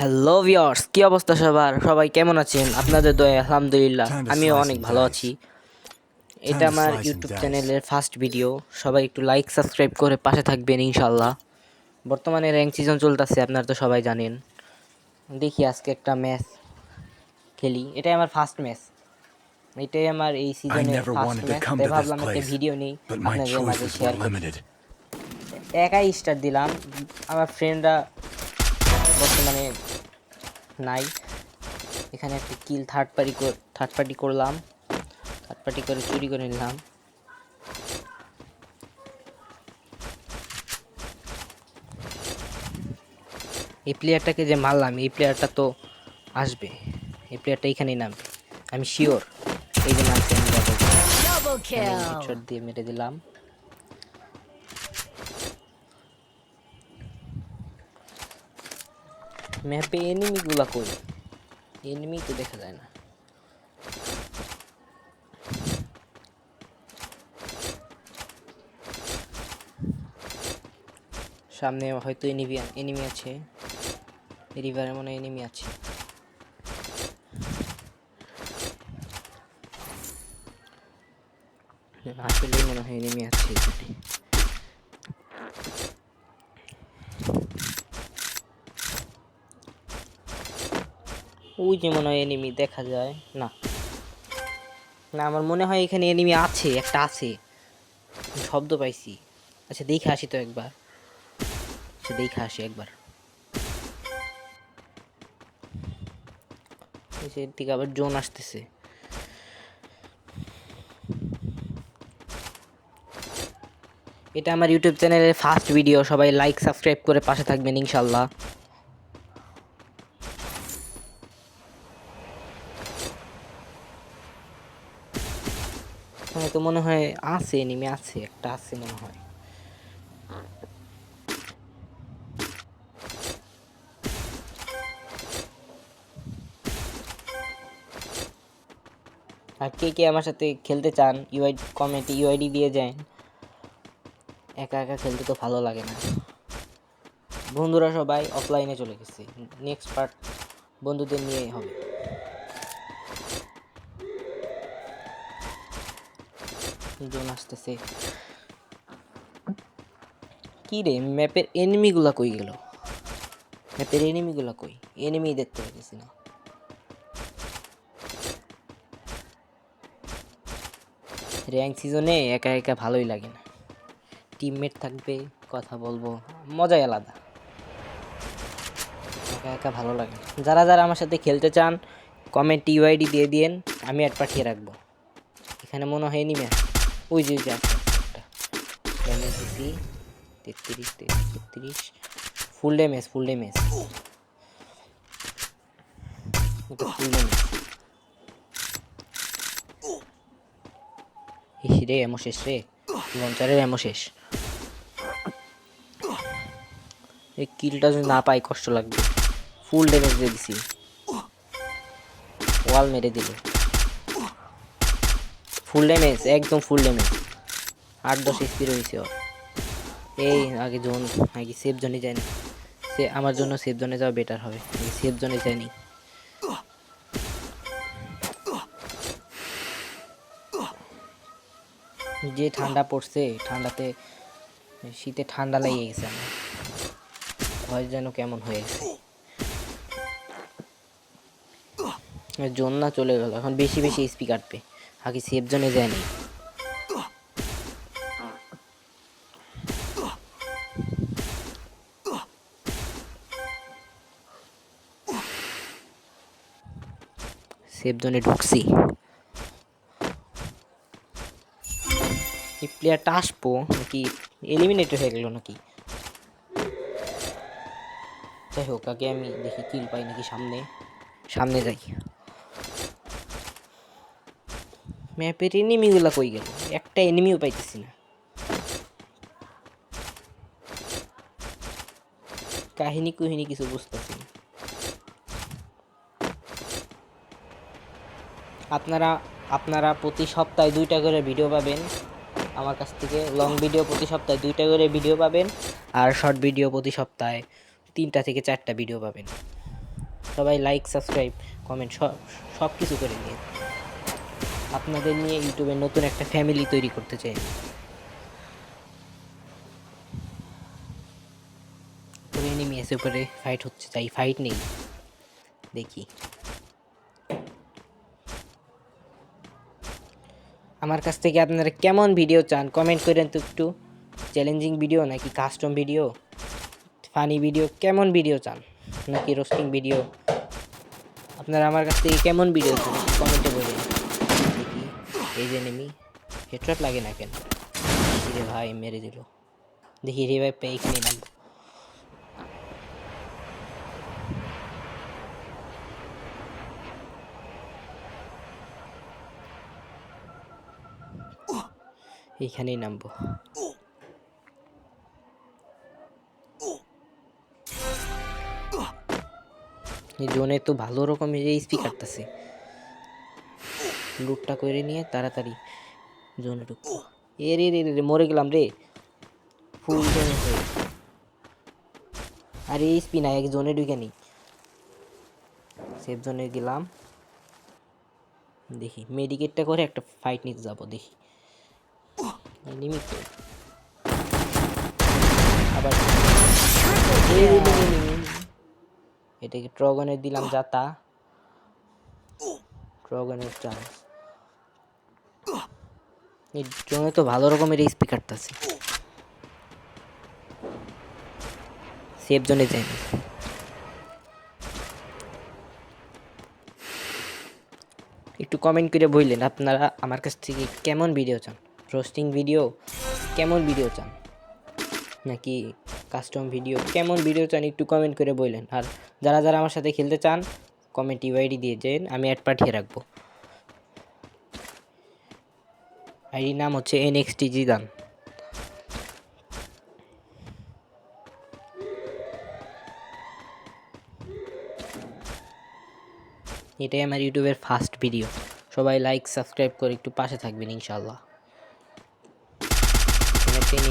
Hello viewers কি অবস্থা সবার? সবাই কেমন আছেন? আপনাদের দয়া আলহামদুলিল্লাহ। আমিও অনেক ভালো আছি। এটা আমার ইউটিউব চ্যানেলের ফার্স্ট ভিডিও সবাই একটু লাইক সাবস্ক্রাইব করে পাশে থাকবেন ইনশাল্লাহ বর্তমানে র্যাঙ্ক সিজন চলতেছে আপনারা তো সবাই জানেন। দেখি আজকে একটা ম্যাচ খেলি। এটাই আমার ফার্স্ট ম্যাচ এটাই আমার এই সিজনের ফার্স্ট ম্যাচ তাই ভাবলাম একটা ভিডিও নেই। আপনাদের মাঝে শেয়ার একাই স্টার্ট দিলাম। আমার ফ্রেন্ডরা বর্তমানে নাই। এখানে একটা kill third party third party করলাম। থার্ড পার্টি করে চুরি করে নিলাম। এই প্লেয়ারটাকে যে মারলাম এই প্লেয়ারটা তো আসবে। এই প্লেয়ারটা এখানেই নামবে। আমি শিওর এই যে নামছে আমি দিয়ে মেরে দিলাম। ম্যাপে এনিমিগুলা কই এনিমি তো দেখা যায় না। সামনে হয়তো এনিমি এনিমি আছে। রিভারে মনে এনিমি আছে। আসলে মনে হয় এনিমি আছে এখানে ওই যে মনে হয় এনিমি দেখা যায়। না। না, আমার মনে হয় এখানে এনিমি আছে, একটা আছে। শব্দ পাইছি। আচ্ছা দেখে আসি তো একবার। আচ্ছা দেখে আসি একবার। নিচের আবার জোন আসতেছে। এটা আমার ইউটিউব চ্যানেলের ফার্স্ট ভিডিও সবাই লাইক সাবস্ক্রাইব করে পাশে থাকবেন ইনশাল্লাহ হ্যাঁ তো মনে হয় আছে এনিমি আছে, একটা আছে মনে হয়। আর কে কে আমার সাথে খেলতে চান ইউআই কমেন্টে ইউআইডি দিয়ে যায় একা একা খেলতে তো ভালো লাগে না। বন্ধুরা সবাই অফলাইনে চলে গেছে। নেক্সট পার্ট বন্ধুদের নিয়েই হবে। জোন আসতেছে কি রে, ম্যাপের এনিমিগুলা কই গেল? ম্যাপের এনিমিগুলা কই? এনিমি দেখতে পাইতেছি না। র্যাঙ্ক সিজনে একা একা ভালোই লাগে না। টিমমেট থাকবে, কথা বলব, মজাই আলাদা। একা একা ভালো লাগে। যারা যারা আমার সাথে খেলতে চান কমেন্ট ইউআইডি দিয়ে দিয়েন, আমি অ্যাড পাঠিয়ে রাখব। এখানে মনে হয় নিমে ওই যে ওই যে আছে একটা। ড্যামেজ দিছি তেত্রিশ তেত্রিশ full damage full damage full damage রে এমো শেষ রে। লঞ্চারের এমো শেষ। এই কিলটা যদি না পাই, কষ্ট লাগবে। ফুল ড্যামেজ দিয়ে দিছি। ওয়াল মেরে দিল। ফুল ড্যামেজ একদম ফুল ড্যামেজ আট দশ স্পিড রয়েছে ওর। এই আগে জোন, আগে সেফ জোনে যায়নি সে আমার জন্য সেফ জোনে যাওয়া বেটার হবে। সেফ জোনে যায়নি যে ঠান্ডা পড়ছে, ঠান্ডাতে, শীতে ঠান্ডা লেগে গেছে আমার। ভয় যেন কেমন হয়ে গেছে। জোন না চলে গেল, এখন বেশি বেশি স্পি কাটবে। আগে সেফ জোনে যায়নি সেফ জোনে ঢুকছি। এই প্লেয়ারটা আসব নাকি এলিমিনেটেড হয়ে গেল নাকি? যাই হোক, আগে আমি দেখি কিল পাই নাকি সামনে। সামনে যাই। ম্যাপের এনিমিগুলা কই গেল? একটা এনিমিও পাইতেছি না। কাহিনী কুহিনী কিছু বুঝতেছি না। আপনারা আপনারা প্রতি সপ্তাহে দুইটা করে ভিডিও পাবেন। আমার কাছ থেকে লং ভিডিও প্রতি সপ্তাহে দুইটা করে ভিডিও পাবেন আর শর্ট ভিডিও প্রতি সপ্তাহে তিনটা থেকে চারটা ভিডিও পাবেন। সবাই লাইক সাবস্ক্রাইব কমেন্ট সব সব কিছু করে দিন আপনাদের নিয়ে ইউটিউবে নতুন একটা ফ্যামিলি তৈরি করতে চাই। উপরে উপরে ফাইট হচ্ছে, তাই ফাইট নেই। দেখি। আমার কাছ থেকে আপনারা কেমন ভিডিও চান কমেন্ট করেন তো একটু। চ্যালেঞ্জিং ভিডিও নাকি কাস্টম ভিডিও ফানি ভিডিও কেমন ভিডিও চান? নাকি রোস্টিং ভিডিও আপনারা আমার কাছ থেকে কেমন ভিডিও চান কমেন্টে এই যে নেমি হেডশট লাগে না কেন? রে ভাই, মেরে দিল। দেখি রে ভাই পেয়ে এখানে নামবো এইখানেই নামবো। জোনে তো ভালো রকমের কাটতেছে লুটটা করে নিয়ে তাড়াতাড়ি জোনে ঢুকবো এ রে রে রে মরে গেলাম রে। ফুল আরে এইচপি না এক জোনে ঢুকে নি। সেফ জোনে গেলাম। দেখি মেডিকেটটা করে একটা ফাইট নিতে যাব, দেখি। এই। এটাকে ট্রগনের দিলাম যাতা ট্রগনের চান্স এই জন্য তো ভালো রকমের স্পিকার আছে। সেফ জোনে যাই। একটু কমেন্ট করে বললেন, আপনারা আমার কাছ থেকে কেমন ভিডিও চান? রোস্টিং ভিডিও কেমন ভিডিও চান? নাকি কাস্টম ভিডিও কেমন ভিডিও চান? একটু কমেন্ট করে বললেন। আর যারা যারা আমার সাথে খেলতে চান কমেন্ট ইউআইডি দিয়ে যেন, আমি অ্যাড পাঠিয়ে রাখব। আইডি নাম হচ্ছে এন এক্স টি জিদান এটাই আমার ইউটিউবের ফার্স্ট ভিডিও সবাই লাইক সাবস্ক্রাইব করে একটু পাশে থাকবেন ইনশাল্লাহ একটা